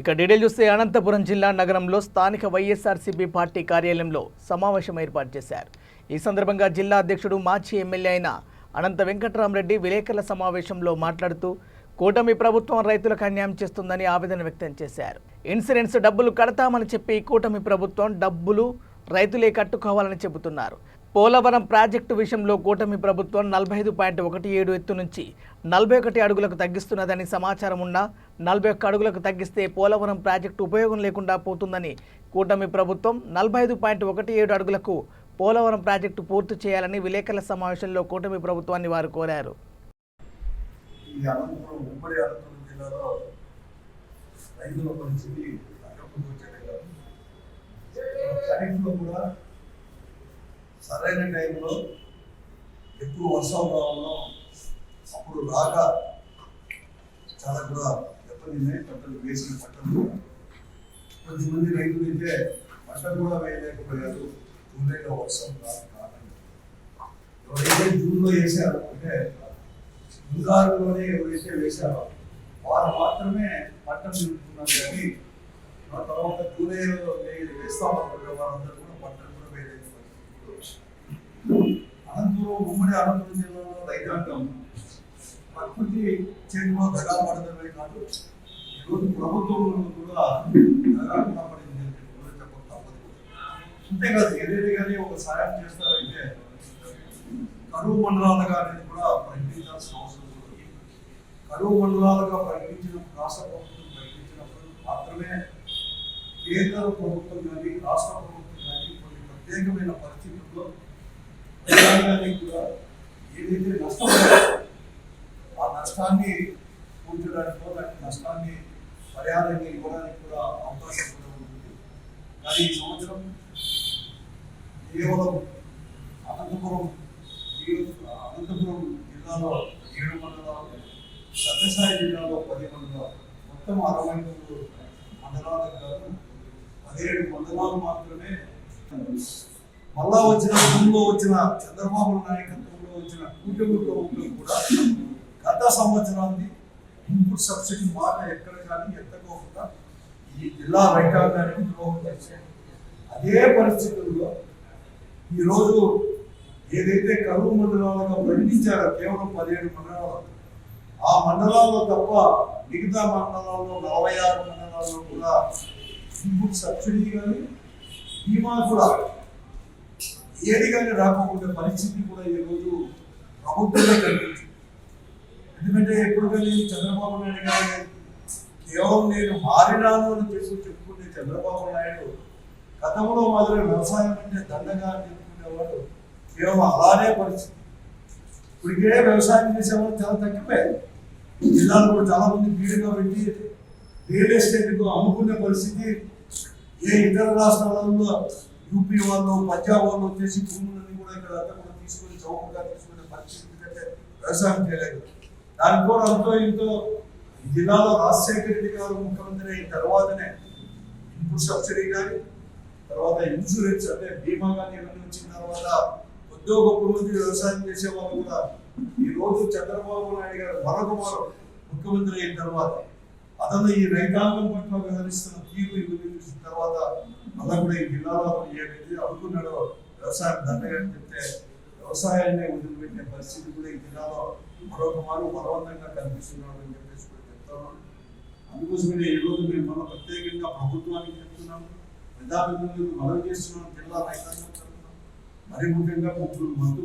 ఇక డీటెయిల్ చూస్తే అనంతపురం జిల్లా నగరంలో స్థానిక వైఎస్ఆర్సీపీ పార్టీ కార్యాలయంలో సమావేశం ఏర్పాటు చేశారు. ఈ సందర్భంగా జిల్లా అధ్యక్షుడు మాజీ ఎమ్మెల్యే అయిన అనంత వెంకటరామరెడ్డి విలేకరుల సమావేశంలో మాట్లాడుతూ కూటమి ప్రభుత్వం రైతులకు అన్యాయం చేస్తుందని ఆవేదన వ్యక్తం చేశారు. ఇన్సూరెన్స్ డబ్బులు కడతామని చెప్పి కూటమి ప్రభుత్వం డబ్బులు రైతులే కట్టుకోవాలని చెబుతున్నారు. పోలవరం ప్రాజెక్టు విషయంలో కూటమి ప్రభుత్వం నలభై ఐదు పాయింట్ ఒకటి ఏడు ఎత్తు నుంచి నలభై ఒకటి అడుగులకు తగ్గిస్తున్నదని సమాచారం ఉన్నా నలభై ఒక్క అడుగులకు తగ్గిస్తే పోలవరం ప్రాజెక్టు ఉపయోగం లేకుండా పోతుందని కూటమి ప్రభుత్వం నలభై ఐదు పాయింట్ ఒకటి ఏడు అడుగులకు పోలవరం ప్రాజెక్టు పూర్తి చేయాలని విలేకరుల సమావేశంలో కూటమి ప్రభుత్వాన్ని వారు కోరారు. కూడా సరైన టైంలో ఎక్కువ వర్షం రావడం అప్పుడు రాక చాలా కూడా దెబ్బతిన్నాయి పంటలు వేసిన పంటలు. కొంతమంది రైతులు అయితే పంటలు కూడా వేయలేకపోయారు. జూలైలో వర్షం రాక ఎవరైతే జూన్లో వేసారో అంటే ముందారులోనే ఎవరైతే వేశారో వారు మాత్రమే పంటలు నిలుపుతున్నారు కానీ తర్వాత జూలైలో వే- వారందరూ కూడా పట్టం కూడా వేయలేదు అనంతరం ఉమ్మడి అనంతపురం జిల్లాలో రైతాంగం ప్రకృతి చేతిలో దగా పడదమే కాదు ఈరోజు ప్రభుత్వంలో కూడా దగా పడింది అని చెప్పక తప్పదు. అంతేకాదు ఏదైతే కానీ ఒక సాయం చేస్తారంటే కరువు మండలాలుగా అనేది కూడా ప్రకటించాల్సిన అవసరం ఉంది. కరువు మండలాలుగా ప్రకటించిన రాష్ట్ర ప్రభుత్వం ప్రకటించినప్పుడు మాత్రమే కేంద్ర ప్రభుత్వం కానీ రాష్ట్ర ప్రత్యేకమైన పరిస్థితుల్లో రైతాంగానికి కూడా ఏదైతే నష్టపోయారో ఆ నష్టాన్ని పూడ్చడానికో దానికి నష్టాన్ని పరిహారంగా ఇవ్వడానికి కూడా అవకాశం కూడా ఉంటుంది కానీ ఈ సంవత్సరం కేవలం అనంతపురం అనంతపురం జిల్లాలో ఏడు మండలాలు సత్యసాయి జిల్లాలో పది మండలాలు మొత్తం అరవై మూడు మండలాలకు కాదు పదిహేడు మండలాలు మాత్రమే మళ్ళా వచ్చిన భూమిలో వచ్చిన చంద్రబాబు నాయకత్వంలో వచ్చిన కూటమి ప్రభుత్వం కూడా గత సంవత్సరానికి ఇన్పుట్ సబ్సిడీ మాట ఎక్కడ కానీ ఎత్తకోకుండా ఈ జిల్లా రైతాంగానికి ద్రోహం చేశారు అదే పరిస్థితుల్లో ఈరోజు ఏదైతే కరువు మండలాలుగా పండించారో కేవలం పదిహేడు మండలాలు ఆ మండలాల్లో తప్ప మిగతా మండలాల్లో నలభై ఆరు మండలాల్లో కూడా ఇన్పుట్ సబ్సిడీ కానీ బీమా కూడా ఏది కానీ రాకపోతే పరిస్థితి కూడా ఈరోజు ప్రభుత్వమే కనిపించింది. ఎందుకంటే ఎప్పుడు కానీ చంద్రబాబు నాయుడు గారు కేవలం నేను మారినాను అని చెప్పి చెప్పుకునే చంద్రబాబు నాయుడు గతంలో మాదిరి వ్యవసాయం అంటే దండగా అని చెప్పుకునేవాడు కేవలం అలానే పరిస్థితి. ఇప్పటికే వ్యవసాయం చేసేవాళ్ళు చాలా తగ్గిపోయారు. జిల్లాలో కూడా చాలా మంది బీడుగా పెట్టి రియల్ ఎస్టేట్ అమ్ముకునే పరిస్థితి ఏ ఇతర రాష్ట్రాలలో యూపీ వాళ్ళు పంజాబ్ వాళ్ళు వచ్చేసి భూములన్నీ కూడా ఇక్కడ అంతా కూడా తీసుకొని చౌకగా తీసుకునే పరిస్థితి ఎందుకంటే వ్యవసాయం చేయలేదు. దానికి కూడా అంతో ఇంతో జిల్లాలో రాజశేఖర రెడ్డి గారు ముఖ్యమంత్రి అయిన తర్వాతనే ఇన్పుట్ సబ్సిడీ కానీ తర్వాత ఇన్సూరెన్స్ అంటే బీమా కానీ ఇవన్నీ వచ్చిన తర్వాత కొద్దిగా గొప్ప మంది వ్యవసాయం చేసే వాళ్ళు కూడా ఈ రోజు చంద్రబాబు నాయుడు గారు మరొక వారు ముఖ్యమంత్రి అయిన తర్వాత అతను ఈ రైతాంగం పట్ల వ్యవహరిస్తున్న తీరు ఇవన్నీ తర్వాత మళ్ళా కూడా ఈ జిల్లాలో ఏదైతే అనుకున్నాడో వ్యవసాయం దండగా అని చెప్తే వ్యవసాయాన్ని వదిలిపెట్టే పరిస్థితి కూడా ఈ జిల్లాలో మరొక మారు బలవంతంగా కనిపిస్తున్నాడు అని చెప్పేసి కూడా చెప్తాను అందుకోసమే ఈ రోజు మేము మన ప్రత్యేకంగా ప్రభుత్వానికి చెప్తున్నాము ప్రజాప్రతినిధులకు మనం చేస్తున్నాం జిల్లా రైతాంగం మరి ముఖ్యంగా ముగ్గురు మంత్రులు